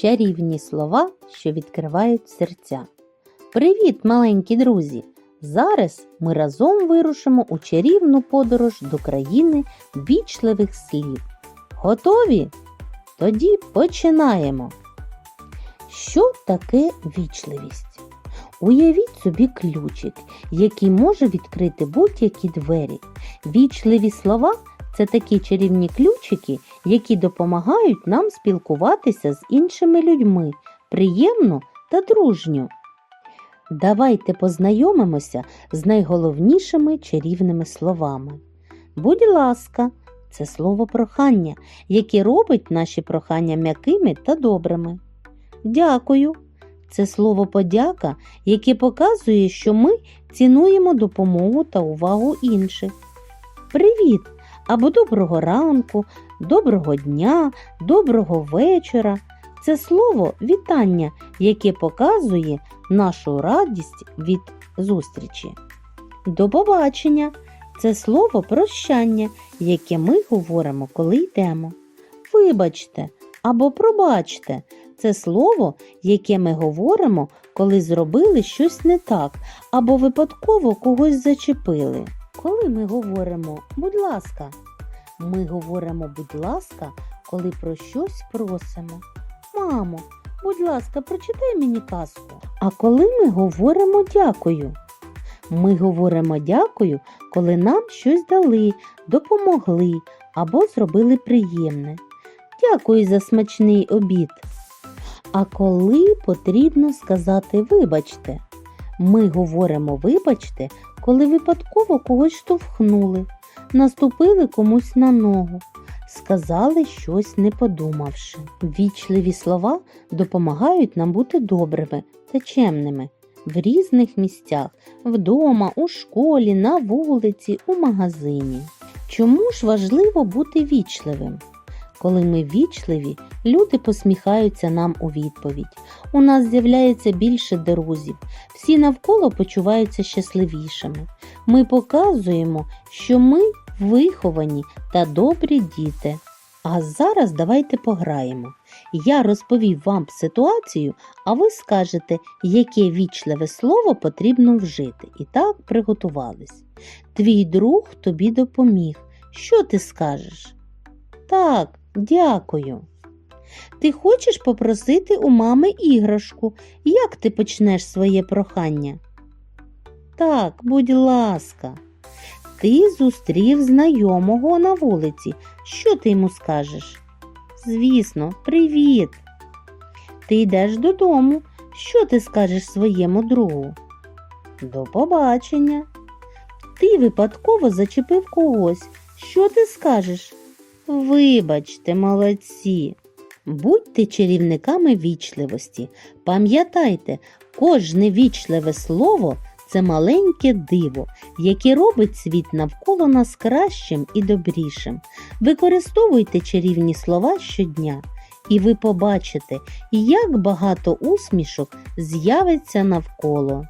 Чарівні слова, що відкривають серця. Привіт, маленькі друзі! Зараз ми разом вирушимо у чарівну подорож до країни вічливих слів. Готові? Тоді починаємо. Що таке вічливість? Уявіть собі ключик, який може відкрити будь-які двері. Вічливі слова це такі чарівні ключики, які допомагають нам спілкуватися з іншими людьми приємно та дружньо. Давайте познайомимося з найголовнішими чарівними словами. Будь ласка, це слово прохання, яке робить наші прохання м'якими та добрими. Дякую. Це слово подяка, яке показує, що ми цінуємо допомогу та увагу інших. Привіт! Або доброго ранку, доброго дня, доброго вечора. Це слово вітання, яке показує нашу радість від зустрічі. До побачення це слово прощання, яке ми говоримо, коли йдемо. Вибачте або пробачте це слово, яке ми говоримо, коли зробили щось не так, або випадково когось зачепили. Коли ми говоримо будь ласка, ми говоримо будь ласка, коли про щось просимо. Мамо, будь ласка, прочитай мені казку. А коли ми говоримо дякую? Ми говоримо дякую, коли нам щось дали, допомогли або зробили приємне. Дякую за смачний обід. А коли потрібно сказати вибачте, ми говоримо вибачте, коли випадково когось штовхнули, наступили комусь на ногу, сказали щось не подумавши. Вічливі слова допомагають нам бути добрими та чемними в різних місцях вдома, у школі, на вулиці, у магазині. Чому ж важливо бути вічливим? Коли ми вічливі, люди посміхаються нам у відповідь. У нас з'являється більше друзів, всі навколо почуваються щасливішими. Ми показуємо, що ми виховані та добрі діти. А зараз давайте пограємо. Я розповів вам ситуацію, а ви скажете, яке вічливе слово потрібно вжити. І так приготувались. Твій друг тобі допоміг. Що ти скажеш? Так, дякую. Ти хочеш попросити у мами іграшку. Як ти почнеш своє прохання? Так, будь ласка. Ти зустрів знайомого на вулиці. Що ти йому скажеш? Звісно, привіт. Ти йдеш додому. Що ти скажеш своєму другу? До побачення. Ти випадково зачепив когось. Що ти скажеш? Вибачте, молодці. Будьте чарівниками вічливості. Пам'ятайте, кожне вічливе слово це маленьке диво, яке робить світ навколо нас кращим і добрішим. Використовуйте чарівні слова щодня, і ви побачите, як багато усмішок з'явиться навколо.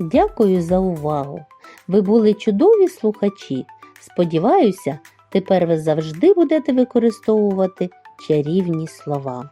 Дякую за увагу! Ви були чудові слухачі. Сподіваюся, тепер ви завжди будете використовувати чарівні слова.